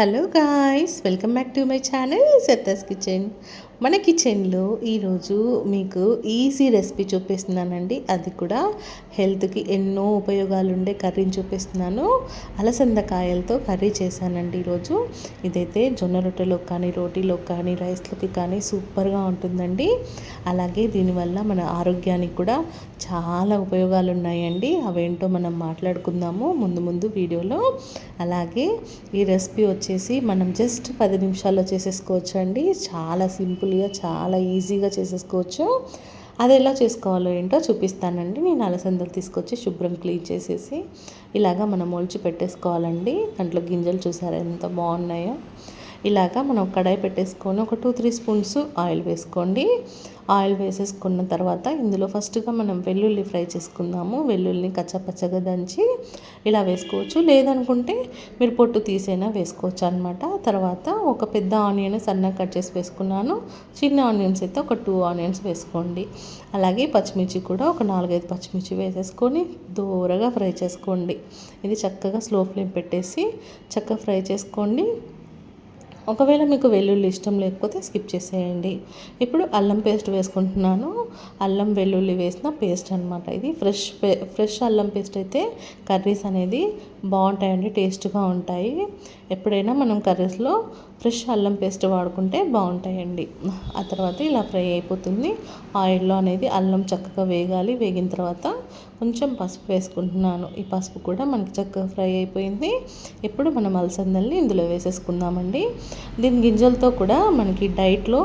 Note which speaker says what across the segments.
Speaker 1: Hello guys, welcome back to my channel Sarita's Kitchen. మన కిచెన్లో ఈరోజు మీకు ఈజీ రెసిపీ చూపిస్తున్నానండి అది కూడా హెల్త్కి ఎన్నో ఉపయోగాలు ఉండే కర్రీని చూపిస్తున్నాను అలసందకాయలతో కర్రీ చేశానండి ఈరోజు ఇదైతే జొన్న రొట్టెలో కానీ రోటీలో కానీ రైస్లోకి కానీ సూపర్గా ఉంటుందండి అలాగే దీనివల్ల మన ఆరోగ్యానికి కూడా చాలా ఉపయోగాలు ఉన్నాయండి అవేంటో మనం మాట్లాడుకుందాము ముందు ముందు వీడియోలో అలాగే ఈ రెసిపీ వచ్చేసి మనం జస్ట్ పది నిమిషాల్లో చేసేసుకోవచ్చు అండి చాలా సింపుల్ సింపుల్గా చాలా ఈజీగా చేసేసుకోవచ్చు అది ఎలా చేసుకోవాలో ఏంటో చూపిస్తానండి నేను అలసందలు తీసుకొచ్చి శుభ్రం క్లీన్ చేసేసి ఇలాగా మనం ఒలిచి పెట్టేసుకోవాలండి దాంట్లో గింజలు చూసారా ఎంత బాగున్నాయో ఇలాగ మనం కడాయి పెట్టేసుకొని ఒక టూ త్రీ స్పూన్స్ ఆయిల్ వేసుకోండి ఆయిల్ వేసేసుకున్న తర్వాత ఇందులో ఫస్ట్గా మనం వెల్లుల్లి ఫ్రై చేసుకుందాము వెల్లుల్లిని కచ్చపచ్చగా దంచి ఇలా వేసుకోవచ్చు లేదనుకుంటే మీరు పొట్టు తీసైనా వేసుకోవచ్చు అనమాట తర్వాత ఒక పెద్ద ఆనియన్ సన్నగా కట్ చేసి వేసుకున్నాను చిన్న ఆనియన్స్ అయితే ఒక టూ ఆనియన్స్ వేసుకోండి అలాగే పచ్చిమిర్చి కూడా ఒక నాలుగైదు పచ్చిమిర్చి వేసేసుకొని దూరగా ఫ్రై చేసుకోండి ఇది చక్కగా స్లో ఫ్లేమ్ పెట్టేసి చక్కగా ఫ్రై చేసుకోండి ఒకవేళ మీకు వెల్లుల్లి ఇష్టం లేకపోతే స్కిప్ చేసేయండి ఇప్పుడు అల్లం పేస్ట్ వేసుకుంటున్నాను అల్లం వెల్లుల్లి వేసిన పేస్ట్ అనమాట ఇది ఫ్రెష్ ఫ్రెష్ అల్లం పేస్ట్ అయితే కర్రీస్ అనేది బాగుంటాయండి టేస్ట్గా ఉంటాయి ఎప్పుడైనా మనం కర్రీస్లో ఫ్రెష్ అల్లం పేస్ట్ వాడుకుంటే బాగుంటాయండి ఆ తర్వాత ఇలా ఫ్రై అయిపోతుంది ఆయిల్లో అనేది అల్లం చక్కగా వేగాలి వేగిన తర్వాత కొంచెం పసుపు వేసుకుంటున్నాను ఈ పసుపు కూడా మనకి చక్కగా ఫ్రై అయిపోయింది ఇప్పుడు మనం అలసందల్ని ఇందులో వేసేసుకుందామండి దీని గింజలతో కూడా మనకి డైట్లో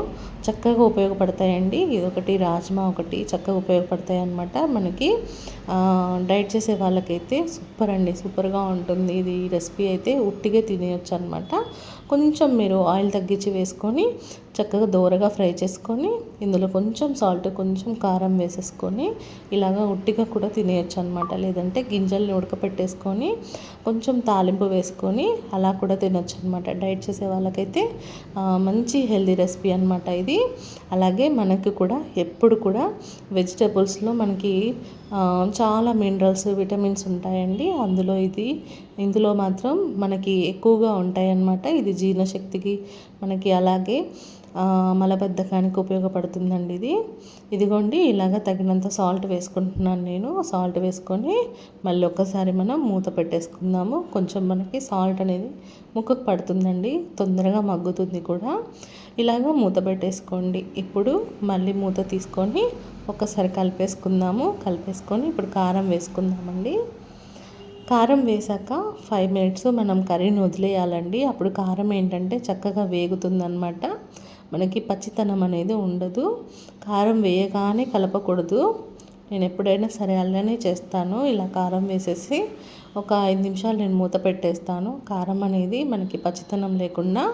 Speaker 1: చక్కగా ఉపయోగపడతాయండి ఇదొకటి రాజ్మా ఒకటి చక్కగా ఉపయోగపడతాయి అన్నమాట మనకి డైట్ చేసే వాళ్ళకైతే సూపర్ అండి సూపర్గా ఉంటుంది ఇది రెసిపీ అయితే ఉట్టిగా తినేయచ్చు అనమాట కొంచెం మీరు ఆయిల్ తగ్గించి వేసుకొని చక్కగా దోరగా ఫ్రై చేసుకొని ఇందులో కొంచెం సాల్ట్ కొంచెం కారం వేసేసుకొని ఇలాగ ఉట్టిగా కూడా తినేయచ్చు అనమాట లేదంటే గింజల్ని ఉడకపెట్టేసుకొని కొంచెం తాలింపు వేసుకొని అలా కూడా తినచ్చు అనమాట డైట్ చేసే వాళ్ళకైతే మంచి హెల్దీ రెసిపీ అనమాట ఇది అలాగే మనకు కూడా ఎప్పుడు కూడా వెజిటేబుల్స్లో మనకి చాలా మినరల్స్ విటమిన్స్ ఉంటాయండి అందులో ఇది ఇందులో మాత్రం మనకి ఎక్కువగా ఉంటాయన్నమాట ఇది జీర్ణశక్తికి మనకి అలాగే మలబద్ధకానికి ఉపయోగపడుతుందండి ఇది ఇదిగోండి ఇలాగ తగినంత సాల్ట్ వేసుకుంటున్నాను నేను సాల్ట్ వేసుకొని మళ్ళీ ఒక్కసారి మనం మూత పెట్టేసుకుందాము కొంచెం మనకి సాల్ట్ అనేది ముక్కకు పడుతుందండి తొందరగా మగ్గుతుంది కూడా ఇలాగ మూత పెట్టేసుకోండి ఇప్పుడు మళ్ళీ మూత తీసుకొని ఒకసారి కలిపేసుకుందాము కలిపేసుకొని ఇప్పుడు కారం వేసుకుందామండి కారం వేసాక ఫైవ్ మినిట్స్ మనం కర్రీని వదిలేయాలండి అప్పుడు కారం ఏంటంటే చక్కగా వేగుతుందనమాట మనకి పచ్చితనం అనేది ఉండదు కారం వేయగానే కలపకూడదు నేను ఎప్పుడైనా సరే అలానే చేస్తాను ఇలా కారం వేసేసి ఒక ఐదు నిమిషాలు నేను మూత పెట్టేస్తాను కారం అనేది మనకి పచ్చితనం లేకుండా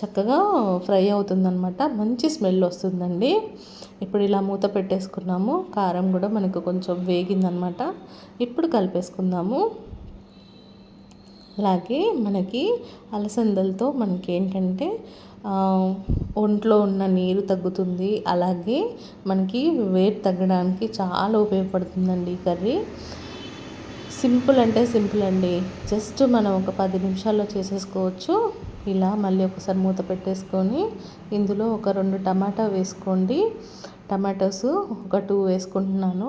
Speaker 1: చక్కగా ఫ్రై అవుతుందనమాట మంచి స్మెల్ వస్తుందండి ఇప్పుడు ఇలా మూత పెట్టేసుకున్నాము కారం కూడా మనకు కొంచెం వేగిందనమాట ఇప్పుడు కలిపేసుకుందాము అలాగే మనకి అలసందలతో మనకి ఏంటంటే ఒంట్లో ఉన్న నీరు తగ్గుతుంది అలాగే మనకి వెయిట్ తగ్గడానికి చాలా ఉపయోగపడుతుందండి ఈ కర్రీ సింపుల్ అంటే సింపుల్ అండి జస్ట్ మనం ఒక పది నిమిషాల్లో చేసేసుకోవచ్చు ఇలా మళ్ళీ ఒకసారి మూత పెట్టేసుకొని ఇందులో ఒక రెండు టమాటా వేసుకోండి టమాటోస్ ఒక టూ వేసుకుంటున్నాను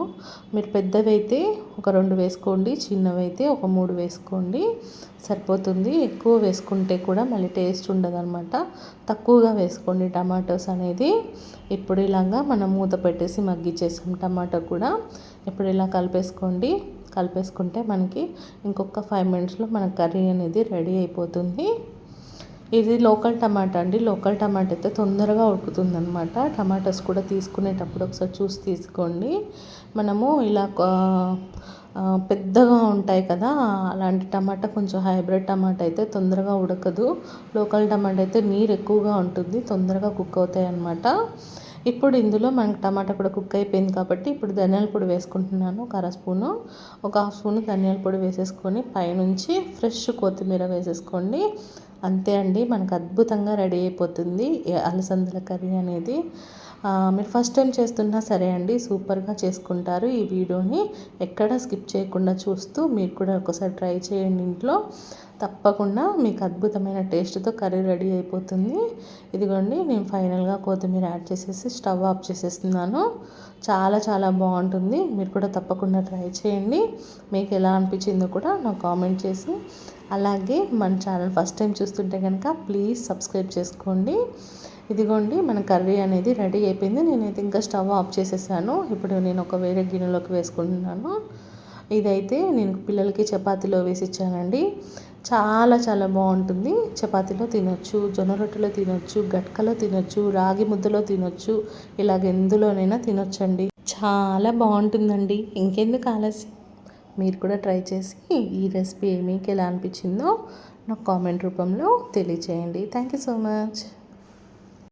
Speaker 1: మీరు పెద్దవి అయితే ఒక రెండు వేసుకోండి చిన్నవి అయితే ఒక మూడు వేసుకోండి సరిపోతుంది ఎక్కువ వేసుకుంటే కూడా మళ్ళీ టేస్ట్ ఉండదనమాట తక్కువగా వేసుకోండి టమాటోస్ అనేది ఇప్పుడు ఇలాగా మనం మూత పెట్టేసి మగ్గిచ్చేసాం టమాటో కూడా ఇప్పుడు ఇలా కలిపేసుకోండి కలిపేసుకుంటే మనకి ఇంకొక ఫైవ్ మినిట్స్లో మన కర్రీ అనేది రెడీ అయిపోతుంది ఇది లోకల్ టమాటా అండి లోకల్ టమాటా అయితే తొందరగా ఉడుకుతుంది అనమాట టమాటాస్ కూడా తీసుకునేటప్పుడు ఒకసారి చూసి తీసుకోండి మనము ఇలా పెద్దగా ఉంటాయి కదా అలాంటి టమాటా కొంచెం హైబ్రిడ్ టమాటా అయితే తొందరగా ఉడకదు లోకల్ టమాటా అయితే నీరు ఎక్కువగా ఉంటుంది తొందరగా కుక్ అవుతాయి అన్నమాట ఇప్పుడు ఇందులో మనకు టమాటా కూడా కుక్ అయిపోయింది కాబట్టి ఇప్పుడు ధనియాల పొడి వేసుకుంటున్నాను ఒక అర స్పూను ఒక హాఫ్ స్పూను ధనియాల పొడి వేసేసుకొని పైనుంచి ఫ్రెష్ కొత్తిమీర వేసేసుకోండి అంతే అండి మనకు అద్భుతంగా రెడీ అయిపోతుంది అలసందల కర్రీ అనేది మీరు ఫస్ట్ టైం చేస్తున్నా సరే అండి సూపర్గా చేసుకుంటారు ఈ వీడియోని ఎక్కడ స్కిప్ చేయకుండా చూస్తూ మీరు కూడా ఒకసారి ట్రై చేయండి ఇంట్లో తప్పకుండా మీకు అద్భుతమైన టేస్ట్తో కర్రీ రెడీ అయిపోతుంది ఇదిగోండి నేను ఫైనల్గా కొత్తిమీర యాడ్ చేసేసి స్టవ్ ఆఫ్ చేసేస్తున్నాను చాలా చాలా బాగుంటుంది మీరు కూడా తప్పకుండా ట్రై చేయండి మీకు ఎలా అనిపించిందో కూడా నాకు కామెంట్ చేసి అలాగే మన ఛానల్ ఫస్ట్ టైం చూస్తుంటే కనుక ప్లీజ్ సబ్స్క్రైబ్ చేసుకోండి ఇదిగోండి మన కర్రీ అనేది రెడీ అయిపోయింది నేనైతే ఇంకా స్టవ్ ఆఫ్ చేసేసాను ఇప్పుడు నేను ఒక వేరే గిన్నెలోకి వేసుకుంటున్నాను ఇదైతే నేను పిల్లలకి చపాతీలో వేసి ఇచ్చానండి చాలా చాలా బాగుంటుంది చపాతీలో తినొచ్చు జొన్న రొట్టెలో తినొచ్చు గట్కలో తినొచ్చు రాగి ముద్దలో తినొచ్చు ఇలాగ ఎందులోనైనా తినొచ్చండి చాలా బాగుంటుందండి ఇంకెందుకు ఆలస్యం మీరు కూడా ట్రై చేసి ఈ రెసిపీ మీకు ఎలా అనిపించిందో నాకు కామెంట్ రూపంలో తెలియచేయండి థ్యాంక్ యూ సో మచ్